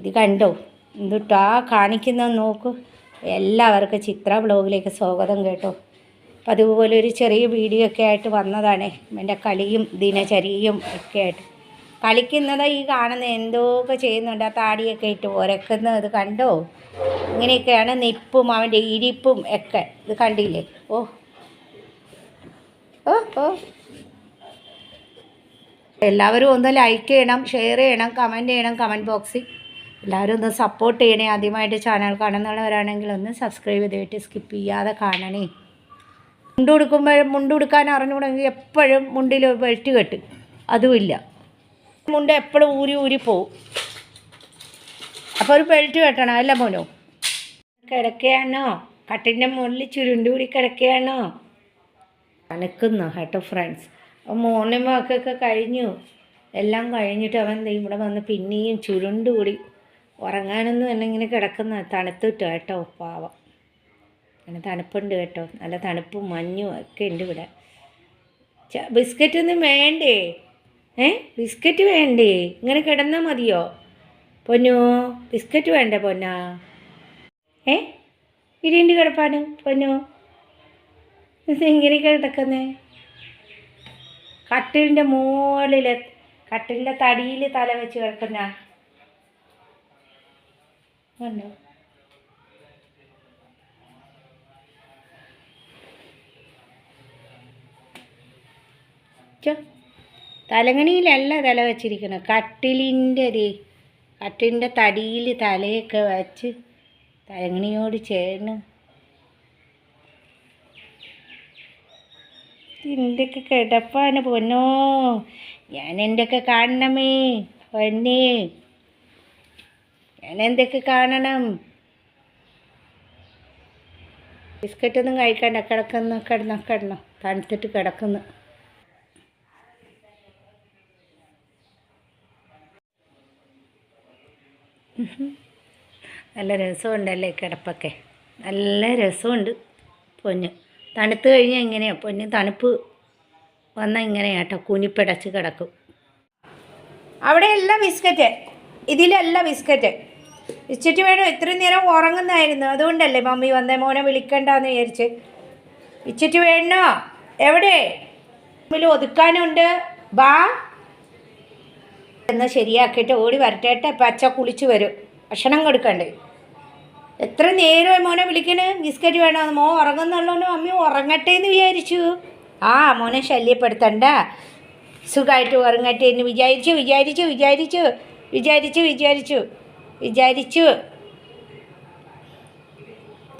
ഇത് കണ്ടോ? ആ കാണിക്കുന്ന നോക്ക്. എല്ലാവർക്കും ചിത്ര ബ്ലോഗിലേക്ക് സ്വാഗതം കേട്ടോ. അപ്പം അതുപോലെ ഒരു ചെറിയ വീഡിയോ ഒക്കെ ആയിട്ട് വന്നതാണ്. എന്റെ കളിയും ദിനചര്യയും ഒക്കെ ആയിട്ട്. കളിക്കുന്നത് ഈ കാണുന്ന എന്തൊക്കെ ചെയ്യുന്നുണ്ട്? ആ താടിയൊക്കെ ഇട്ട് ഒരക്കുന്നത് ഇത് കണ്ടോ? ഇങ്ങനെയൊക്കെയാണ് നിപ്പും അവന്റെ ഇരിപ്പും ഒക്കെ. ഇത് കണ്ടില്ലേ? ഓ. ഓ ഓ. എല്ലാവരും ഒന്ന് ലൈക്ക് ചെയ്യണം ഷെയർ ചെയ്യണം കമന്റ് ചെയ്യണം കമന്റ് ബോക്സിൽ എല്ലാവരും ഒന്ന് സപ്പോർട്ട് ചെയ്യണേ. ആദ്യമായിട്ട് ചാനൽ കാണുന്നവരാണെങ്കിൽ ഒന്ന് സബ്സ്ക്രൈബ് ചെയ്തിട്ട് സ്കിപ്പ് ചെയ്യാതെ കാണണേ. മുണ്ട് കൊടുക്കുമ്പോൾ മുണ്ട് കൊടുക്കാൻ അറിഞ്ഞുകൂടെങ്കിൽ എപ്പോഴും മുണ്ടിൽ വെട്ടി കെട്ട്. അതുമില്ല മുണ്ട് എപ്പോഴും ഊരി ഊരി പോവും. അപ്പോൾ ഒരു ബെൽറ്റ് കെട്ടണം. അല്ല മോനോ? കിടക്കുകയാണോ കട്ടിന്റെ മുകളിൽ ചുരുണ്ടുകൂടി കിടക്കുകയാണോ അനക്കുന്നു കേട്ടോ ഫ്രണ്ട്സ് അപ്പോൾ മോർണിംഗ് വാക്കൊക്കെ കഴിഞ്ഞു. എല്ലാം കഴിഞ്ഞിട്ട് അവൻ ഇവിടെ വന്ന് പിന്നെയും ചുരുണ്ടുകൂടി ഉറങ്ങാനൊന്നും എന്നെ ഇങ്ങനെ കിടക്കുന്ന തണുത്തിട്ട് കേട്ടോ പാവം. അങ്ങനെ തണുപ്പുണ്ട് കേട്ടോ നല്ല തണുപ്പും മഞ്ഞും ഒക്കെ ഉണ്ട് ഇവിടെ. ബിസ്ക്കറ്റ് ഒന്നും വേണ്ടേ? ഏ ബിസ്ക്കറ്റ് വേണ്ടേ? ഇങ്ങനെ കിടന്നാൽ മതിയോ? പൊന്നോ ബിസ്ക്കറ്റ് വേണ്ടേ പൊന്നാ? ഏ ഇരിണ്ട് കിടപ്പാണ് പൊന്നോ. ഇങ്ങനെ കിടക്കുന്നേ? കട്ടിലിന്റെ മുകളിൽ കട്ടിലിന്റെ തടിയിൽ തല വെച്ച് കിടക്കുന്ന കണ്ടോ? തലങ്ങണിയിലല്ല തല വെച്ചിരിക്കുന്നത്. കട്ടിലിന്റെ ദേ കട്ടിലിന്റെ തടിയിൽ തലയൊക്കെ വച്ച് തലങ്ങണിയോട് ചേർന്ന്. എന്തൊക്കെ കിടപ്പാണ് പൊന്നോ? ഞാൻ എന്റെയൊക്കെ കാണണമേ? പൊന്നേ. ഞാൻ എന്തൊക്കെ കാണണം? ബിസ്ക്കറ്റൊന്നും കഴിക്കണ്ട കിടക്കുന്ന കിടന്ന കിടന്നു. തണുത്തിട്ട് കിടക്കുന്നു. നല്ല രസമുണ്ടല്ലേ കിടപ്പൊക്കെ? നല്ല രസമുണ്ട് പൊന്ന്. തണുത്ത് കഴിഞ്ഞാൽ ഇങ്ങനെയാണ് പൊന്ന് തണുപ്പ് വന്നാൽ ഇങ്ങനെയാണ് കേട്ടോ കുനിപ്പിടച്ച് കിടക്കും. അവിടെയല്ല ബിസ്ക്കറ്റ്. ഇതിലല്ല ബിസ്ക്കറ്റ്. ബിസ്ക്കറ്റ് വേണം ഇത്രയും നേരം ഉറങ്ങുന്നായിരുന്നു. അതുകൊണ്ടല്ലേ മമ്മി വന്നേ? മോനെ വിളിക്കണ്ടെന്ന് വിചാരിച്ച്. ഇച്ചിട്ട് വേണോ എവിടെ? റൂമിൽ ഒതുക്കാനുണ്ട്. ബാ. എന്ന് ശരിയാക്കിയിട്ട് ഓടി വരട്ടേട്ടെ. പച്ച കുളിച്ച് വരും. ഭക്ഷണം കൊടുക്കണ്ടേ? എത്ര നേരമായി മോനെ വിളിക്കണേ? ബിസ്ക്കറ്റ് വേണോ? മോൻ ഉറങ്ങുന്നുള്ളതുകൊണ്ട് മമ്മി ഉറങ്ങട്ടെ എന്ന് വിചാരിച്ചു. ആ മോനെ ശല്യപ്പെടുത്തണ്ട. സുഖമായിട്ട് ഉറങ്ങട്ടെ എന്ന് വിചാരിച്ചു വിചാരിച്ചു വിചാരിച്ചു വിചാരിച്ചു വിചാരിച്ചു. വിചാരിച്ചു.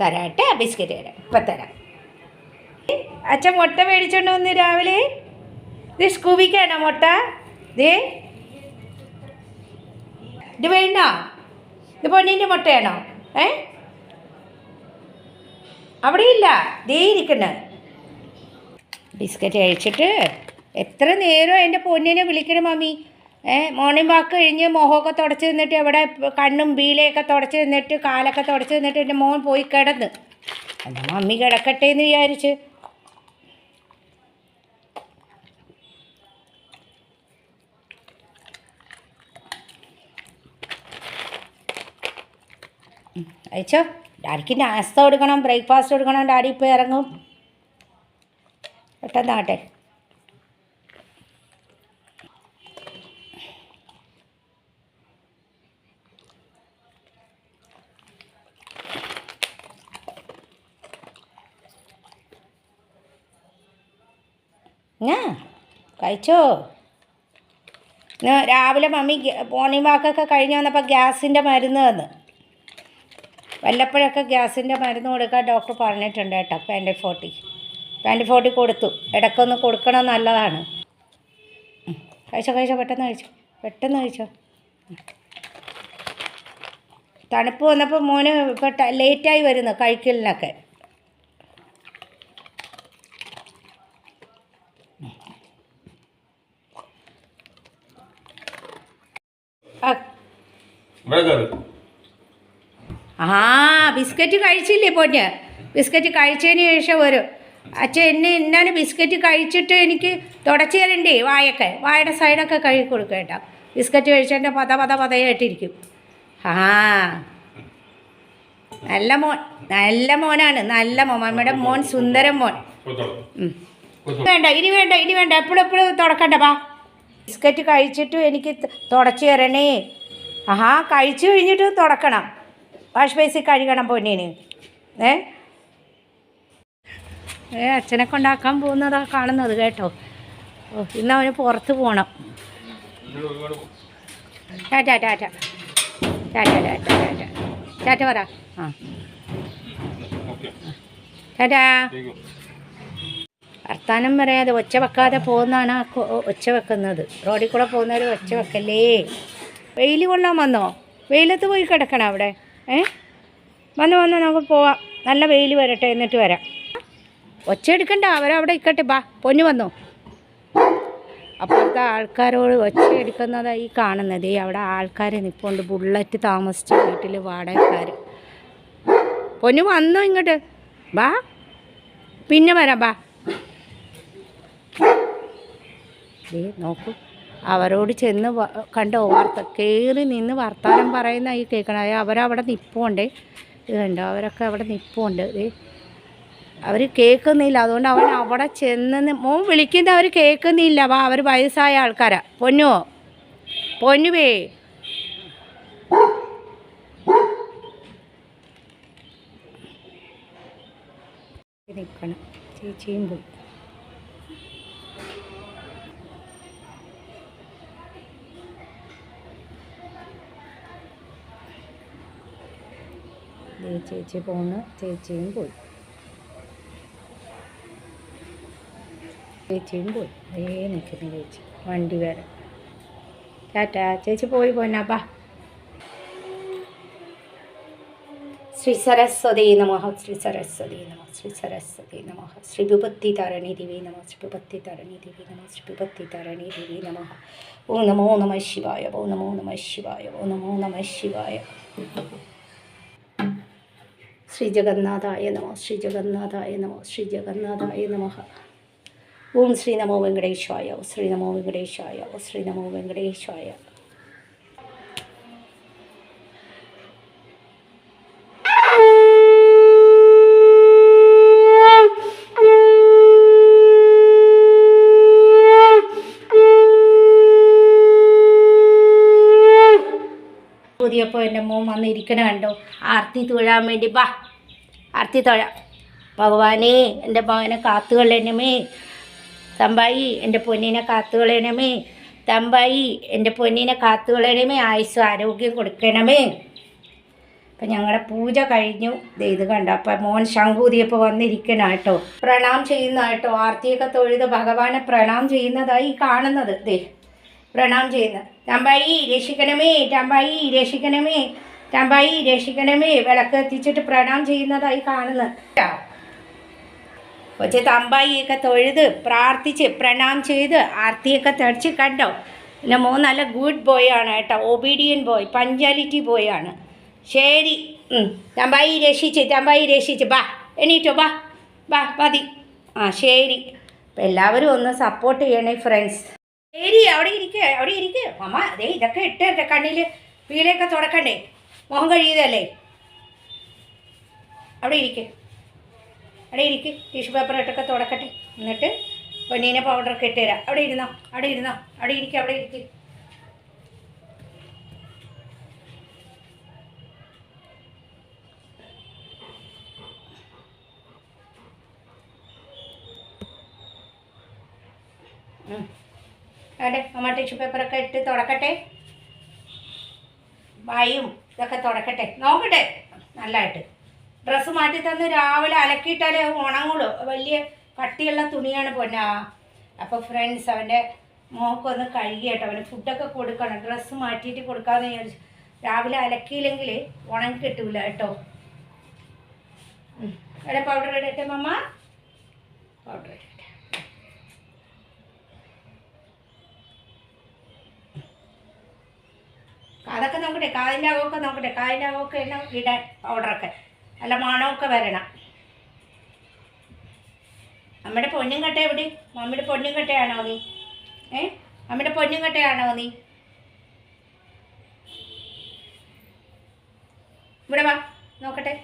തരാട്ടെ ബിസ്ക്കറ്റ് തരാം ഇപ്പം തരാം. അച്ഛൻ മുട്ട മേടിച്ചോണ്ട് വന്ന് രാവിലെ? ഇത് സ്കൂബിക്കാണോ മുട്ട? ഇത്? ഇത് വേണോ ഇത് പൊന്നീന്റെ മുട്ടയാണോ? ഏ? ഇല്ല ദേ ഇരിക്കണ. ബിസ്ക്കറ്റ് കഴിച്ചിട്ട് എത്ര നേരം എന്റെ പൊന്നിനെ വിളിക്കണം മമ്മി മോർണിംഗ് വാക്ക് കഴിഞ്ഞ് മുഖമൊക്കെ തുടച്ച് നിന്നിട്ട് എവിടെ കണ്ണും ബീലയൊക്കെ തുടച്ച് നിന്നിട്ട് കാലൊക്കെ തുടച്ച് നിന്നിട്ട് എന്റെ മോൻ പോയി കിടന്ന്. എന്റെ മമ്മി കിടക്കട്ടെ എന്ന് വിചാരിച്ച്. അയച്ചോ? ഡാഡിക്ക് നാസ്ത കൊടുക്കണം ബ്രേക്ക്ഫാസ്റ്റ് കൊടുക്കണം ഡാഡി ഇപ്പോൾ ഇറങ്ങും. പെട്ടെന്നാട്ടെ ഞാ കഴിച്ചോ? രാവിലെ മമ്മി മോർണിംഗ് വാക്കൊക്കെ കഴിഞ്ഞ് വന്നപ്പോൾ ഗ്യാസിന്റെ മരുന്ന് തന്നു. വല്ലപ്പോഴൊക്കെ ഗ്യാസിന്റെ മരുന്ന് കൊടുക്കാൻ ഡോക്ടർ പറഞ്ഞിട്ടുണ്ട് കേട്ടോ എന്റെ ഫോർട്ടി പാന്റി ഫോർട്ടി കൊടുത്തു. ഇടയ്ക്കൊന്ന് കൊടുക്കണം നല്ലതാണ്. കഴിച്ചോ കഴിച്ചോ പെട്ടെന്ന് കഴിച്ചോ പെട്ടെന്ന് കഴിച്ചോ. തണുപ്പ് വന്നപ്പോൾ മോന് ഇപ്പോൾ ലേറ്റായി വരുന്നു കഴിക്കലിനൊക്കെ. ആ ബിസ്ക്കറ്റ് കഴിച്ചില്ലേ പൊന്ന്? ബിസ്ക്കറ്റ് കഴിച്ചതിന് ശേഷം വരും അച്ഛൻ എന്നെ എന്നാണ് ബിസ്ക്കറ്റ് കഴിച്ചിട്ട് എനിക്ക് തുടച്ചു തരണ്ടേ വായൊക്കെ? വായുടെ സൈഡൊക്കെ കഴുകി കൊടുക്കേണ്ട ബിസ്ക്കറ്റ് കഴിച്ചതിന്റെ പത പത പതയായിട്ടിരിക്കും. ആ നല്ല മോൻ നല്ല മോനാണ് നല്ല മോൻ മമ്മിയുടെ മോൻ സുന്ദരം മോൻ. വേണ്ട ഇനി വേണ്ട ഇനി വേണ്ട എപ്പോഴും എപ്പോഴും തുടക്കണ്ട വാ. ബിസ്ക്കറ്റ് കഴിച്ചിട്ടും എനിക്ക് തുടച്ചു തരണേ. ആഹാ കഴിച്ചു കഴിഞ്ഞിട്ട് തുടക്കണം. വാഷ് ബേസിൽ കഴുകണം പൊന്നിന്. ഏ? ഏ അച്ഛനെ കൊണ്ടാക്കാൻ പോകുന്നതാ കാണുന്നത് കേട്ടോ. ഓ ഇന്ന് അവന് പുറത്ത് പോകണം ടാറ്റ ടാറ്റ ടാറ്റ. ടാറ്റ ടാറ്റ ടാറ്റ പറ. ആ. ടാറ്റാ. വർത്താനം പറയാതെ ഒച്ച വെക്കാതെ പോകുന്നതാണ് ആ ഒച്ച വെക്കുന്നത്. റോഡിൽ കൂടെ പോകുന്നവർ ഒച്ച വെക്കല്ലേ? വെയിൽ കൊള്ളാൻ വന്നോ? വെയിലത്ത് പോയി കിടക്കണം അവിടെ? ഏ? വന്ന് വന്ന് നമുക്ക് പോവാം. നല്ല വെയിൽ വരട്ടെ എന്നിട്ട് വരാം. ഒച്ച എടുക്കണ്ട അവരവിടെ ഇക്കട്ടെ ബാ പൊന്നു വന്നോ? അപ്പോഴത്തെ ആൾക്കാരോട് ഒച്ച എടുക്കുന്നതാണ് ഈ കാണുന്നത്. അവിടെ ആൾക്കാർ നിൽപ്പുണ്ട് ബുള്ളറ്റ് താമസിച്ച വീട്ടിൽ വാടകക്കാർ പൊന്നു വന്നോ ഇങ്ങോട്ട്? ബാ പിന്നെ വരാം ബാ. ദേ നോക്കൂ. അവരോട് ചെന്ന് കണ്ട് വാർത്ത കയറി നിന്ന് വർത്താനം പറയുന്ന ഈ കേൾക്കണം അതായത് അവരവിടെ നിൽപ്പുണ്ട് ഇത് കണ്ടോ? അവരൊക്കെ അവിടെ നിൽപ്പുണ്ട് ദേ അവർ കേൾക്കുന്നില്ല. അതുകൊണ്ട് അവൻ അവിടെ ചെന്ന് മോൻ വിളിക്കുന്നത് അവർ കേൾക്കുന്നില്ല. വാ അവർ വയസ്സായ ആൾക്കാരാ. പൊന്നുവോ. പൊന്നുവേ നിൽക്കണം. ചേച്ചിയും പോയി. ചേച്ചി പോന്ന് ചേച്ചിയും പോയി. ചേച്ചിയും പോയി. ദേ നിൽക്കുന്നു ചേച്ചി വണ്ടി വരെ. ടാറ്റാ ചേച്ചി പോയി പോന്നാപ്പാ ശ്രീ സരസ്വതി നമ ശ്രീ സരസ്വതി നമ ശ്രീ സരസ്വതി നമ. ശ്രീ വിപത്തി തരണി ദിവി നമ ശ്രീ വിപത്തി തരണി ദിവി നമ ശ്രീ വിപത്തി തരണി ദിവി നമ. ഓ നമോ നമ ശിവായ ഓ നമോ നമ ശിവായ ഓ നമോ നമ ശിവായ. ശ്രീ ജഗന്നാഥായ നമ ശ്രീ ജഗന്നാഥായ നമ ശ്രീ ജഗന്നാഥായ നമ. ഓം ശ്രീ നമോ വെങ്കടേശായ ശ്രീ നമോ വെങ്കടേശായ ശ്രീ നമോ വെങ്കടേശായ. പുതിയപ്പോൾ എന്റെ മോൻ വന്നിരിക്കണ കണ്ടോ? ആർത്തി തൊഴാൻ വേണ്ടി. ബാ. ആർത്തി തൊഴ. ഭഗവാനെ എന്റെ മകനെ കാത്തുകൊള്ളണമേ തമ്പായി എന്റെ പൊന്നിനെ കാത്തുകൊള്ളണമേ തമ്പായി എന്റെ പൊന്നിനെ കാത്തുകൊള്ളണമേ ആയുസ് ആരോഗ്യം കൊടുക്കണമേ. അപ്പം ഞങ്ങളുടെ പൂജ കഴിഞ്ഞു. ഇത് കണ്ടോ. അപ്പം മോൻ ശംഖൂതിയപ്പോൾ വന്നിരിക്കണം കേട്ടോ. പ്രണാം ചെയ്യുന്ന കേട്ടോ. ആർത്തിയൊക്കെ തൊഴുത് ഭഗവാനെ പ്രണാം ചെയ്യുന്നതായി കാണുന്നത്. ദേ പ്രണാം ചെയ്യുന്നത് തമ്പായി രക്ഷിക്കണമേ. തമ്പായി രക്ഷിക്കണമേ. തമ്പായി രക്ഷിക്കണമേ. വിളക്ക് എത്തിച്ചിട്ട് പ്രണാം ചെയ്യുന്നതായി കാണുന്നു. കൊച്ചു തമ്പായിയൊക്കെ തൊഴുത് പ്രാർത്ഥിച്ച് പ്രണാം ചെയ്ത് ആർത്തിയൊക്കെ തെളിച്ച് കണ്ടോ? പിന്നെ മോ നല്ല ഗുഡ് ബോയ് ആണ് കേട്ടോ. ഒബീഡിയൻ ബോയ് പഞ്ചാലിറ്റി ബോയ് ആണ്. ശരി. തമ്പായി രക്ഷിച്ച് തമ്പായി രക്ഷിച്ച്. ബാ എണീറ്റോ ബാ ബാ മതി. ആ ശരി. അപ്പം എല്ലാവരും ഒന്ന് സപ്പോർട്ട് ചെയ്യണേ ഫ്രണ്ട്സ് ശരി അവിടെ ഇരിക്കുക അവിടെ ഇരിക്കുക അമ്മ അതെ ഇതൊക്കെ ഇട്ട് കണ്ണിൽ വീലൊക്കെ തുടക്കണ്ടേ? മുഖം കഴിയുകയല്ലേ? അവിടെ ഇരിക്കും. അവിടെ ഇരിക്ക്. ടിഷ്യൂ പേപ്പർ ഇട്ടൊക്കെ തുടക്കട്ടെ. എന്നിട്ട് പൊന്നീനെ പൗഡറൊക്കെ ഇട്ട് തരാം. അവിടെ ഇരുന്നോ? അവിടെ ഇരുന്നോ? അവിടെ ഇരിക്കുക അവിടെ ഇരിക്ക്. അവിടെ അമ്മ ടിഷ്യൂ പേപ്പറൊക്കെ ഇട്ട് തുടക്കട്ടെ. വായും ഇതൊക്കെ തുടക്കട്ടെ. നോക്കട്ടെ. നല്ലതായിട്ട്. ഡ്രസ്സ് മാറ്റി തന്ന് രാവിലെ അലക്കിയിട്ടാലേ ഉണങ്ങുള്ളൂ. വലിയ കട്ടിയുള്ള തുണിയാണ് പൊന്നാ അപ്പോൾ ഫ്രണ്ട്സ് അവന്റെ മോക്കൊന്ന് കഴുകിയിട്ട്. അവന് ഫുഡൊക്കെ കൊടുക്കണം. ഡ്രസ്സ് മാറ്റിയിട്ട് കൊടുക്കാമെന്ന് വിചാരിച്ചു രാവിലെ അലക്കിയില്ലെങ്കിൽ ഉണങ്ങി കിട്ടൂല കേട്ടോ. എവിടെ പൗഡർ ഇടട്ടെ മമ്മ? പൗഡർ അതൊക്കെ നോക്കട്ടെ കാതിന്റെ അകമൊക്കെ നോക്കട്ടെ കാതിന്റെ അകമൊക്കെ എല്ലാം ഇടാൻ പൗഡറൊക്കെ നല്ല മണമൊക്കെ വരണം. നമ്മുടെ പൊന്നും കട്ട എവിടെ? മമ്മിയുടെ പൊന്നും കട്ടയാണോ നീ? ഏ? മമ്മിയുടെ പൊന്നും കട്ടയാണോ നീ? ഇവിടെ വാ നോക്കട്ടെ.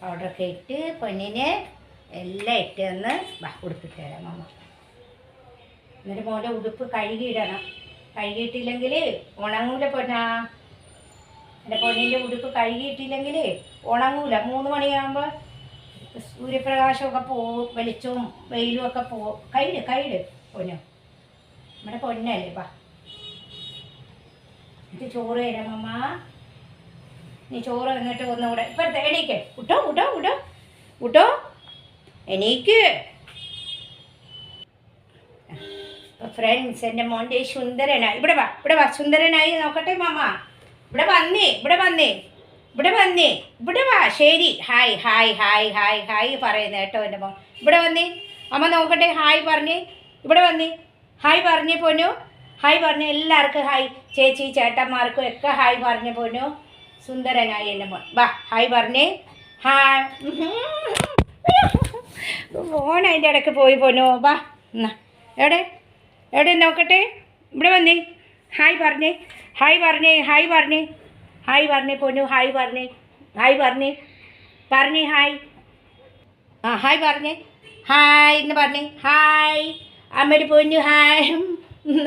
പൗഡറൊക്കെ ഇട്ട് പൊന്നിന് എല്ലാം ഇട്ട് തന്ന് ബാ ഉടുപ്പിട്ട് തരാം മാമ. എന്നിട്ട് മോന്റെ ഉടുപ്പ് കഴുകിയിടണം. കഴുകിയിട്ടില്ലെങ്കിൽ ഉണങ്ങൂല പൊന്നാ. എന്റെ പൊന്നിന്റെ ഉടുപ്പ് കഴുകിയിട്ടില്ലെങ്കിൽ ഉണങ്ങൂല. മൂന്ന് മണിയാകുമ്പോൾ സൂര്യപ്രകാശമൊക്കെ പോവും വെളിച്ചവും വെയിലും ഒക്കെ പോവും. കയ്യിൽ കയ്യിൽ പൊന്നു. നമ്മുടെ പൊന്നല്ലേ ബാ ഇത് ചോറ് തരാം അമ്മ നീ ചോറ് എന്നിട്ട് ഒന്നുകൂടെ ഇപ്പോഴത്തെ എണീക്ക്. കുട്ടോ കുട്ടോ കുട്ടോ കുട്ടോ എണീക്ക്. ഫ്രണ്ട്സ് എന്റെ മോന്റെ സുന്ദരനായി ഇവിടെ വാ ഇവിടെ വാ. സുന്ദരനായി നോക്കട്ടെ മാമ. ഇവിടെ വന്നേ ഇവിടെ വന്നേ. ഇവിടെ വന്നേ ഇവിടെ വാ. ശരി. Hi hi hi hi hi പറയുന്നത് കേട്ടോ എന്റെ മോൻ. ഇവിടെ വന്നേ. അമ്മ നോക്കട്ടെ ഹായ് പറഞ്ഞേ. ഇവിടെ വന്നേ. ഹായ് പറഞ്ഞേ പോന്നു. ഹായ് പറഞ്ഞു. എല്ലാവർക്കും ഹായ്. ചേച്ചി ചേട്ടന്മാർക്കും ഒക്കെ ഹായ് പറഞ്ഞു പോനു സുന്ദരനായി എന്റെ മോൻ. വാ ഹായ് പറഞ്ഞേ. ഹായ്. ഫോൺ അതിന്റെ ഇടയ്ക്ക് പോയി പോനോ വാ എന്നാ. എവിടെ? എവിടെ നോക്കട്ടെ? ഇവിടെ വന്നേ. ഹായ് പറഞ്ഞേ. ഹായ് പറഞ്ഞേ ഹായ് പറഞ്ഞേ. ഹായ് പറഞ്ഞേ പോനു ഹായ് പറഞ്ഞേ. ഹായ് പറഞ്ഞേ. പറഞ്ഞേ ഹായ്. ആ ഹായ് പറഞ്ഞേ. ഹായ് എന്ന് പറഞ്ഞേ. ഹായ്. അമ്മയുടെ പോന്നു ഹായ്.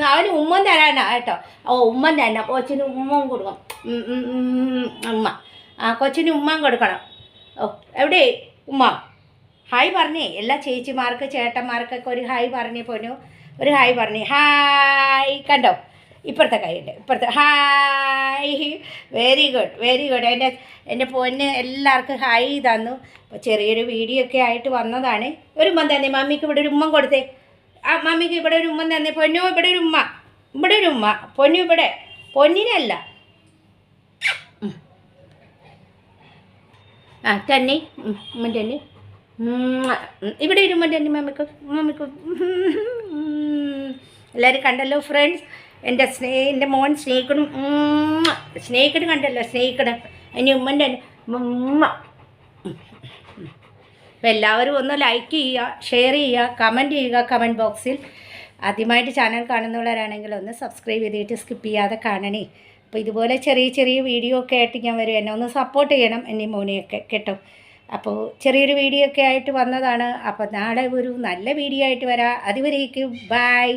അവന് ഉമ്മൻ തരാനാ കേട്ടോ. ഓ ഉമ്മൻ തന്നെ. കൊച്ചിന് ഉമ്മൻ ഉം, ഉമ്മ ആ കൊച്ചിന് ഉമ്മൻ കൊടുക്കണം. ഓ എവിടെ? ഉമ്മ. ഹായ് പറഞ്ഞേ. എല്ലാ ചേച്ചിമാർക്ക് ചേട്ടന്മാർക്കൊക്കെ ഒരു ഹായ് പറഞ്ഞേ പോനു ഒരു ഹായ് പറഞ്ഞേ. ഹായ്. കണ്ടോ? ഇപ്പുറത്തെ കൈയുണ്ട്. ഇപ്പുറത്തെ. Hi. Very good very good എന്റെ എന്റെ പൊന്ന് എല്ലാവർക്കും ഹായ് തന്നു. അപ്പോൾ ചെറിയൊരു വീഡിയോ ഒക്കെ ആയിട്ട് വന്നതാണ്. ഒരു ഉമ്മ തന്നെ. മമ്മിക്ക് ഇവിടെ ഒരു ഉമ്മ കൊടുത്തേ. ആ മമ്മിക്ക് ഇവിടെ ഒരു ഉമ്മ തന്നെ. പൊന്നു ഇവിടെ ഒരു ഉമ്മ. ഇവിടെ ഒരു ഉമ്മ. പൊന്നു ഇവിടെ. പൊന്നിനല്ല. ആ തന്നെ. ഉമ്മന്റെ ഉമ്മൻ തന്നെ. ഇവിടെ ഉമ്മൻ തന്നെ മമ്മിക്ക് മമ്മിക്ക്. എല്ലാവരും കണ്ടല്ലോ ഫ്രണ്ട്സ് എന്റെ സ്നേ എന്റെ മോൻ സ്നേഹിക്കണം. സ്നേഹിക്കണം കണ്ടല്ലോ സ്നേഹിക്കണം. അതിന് ഉമ്മന്റെ ഉമ്മ അപ്പം എല്ലാവരും ഒന്ന് ലൈക്ക് ചെയ്യുക ഷെയർ ചെയ്യുക കമന്റ് ചെയ്യുക കമന്റ് ബോക്സിൽ ആദ്യമായിട്ട് ചാനൽ കാണുന്നവരാണെങ്കിൽ ഒന്ന് സബ്സ്ക്രൈബ് ചെയ്തിട്ട് സ്കിപ്പ് ചെയ്യാതെ കാണണേ. അപ്പോൾ ഇതുപോലെ ചെറിയ ചെറിയ വീഡിയോ ഒക്കെ ആയിട്ട് ഞാൻ വരും. എന്നെ ഒന്ന് സപ്പോർട്ട് ചെയ്യണം എന്നെ മോനെയൊക്കെ കേട്ടോ. അപ്പോൾ ചെറിയൊരു വീഡിയോ ഒക്കെ ആയിട്ട് വന്നതാണ്. അപ്പോൾ നാളെ ഒരു നല്ല വീഡിയോ ആയിട്ട് വരാം. അതുവരേക്കും ബായ്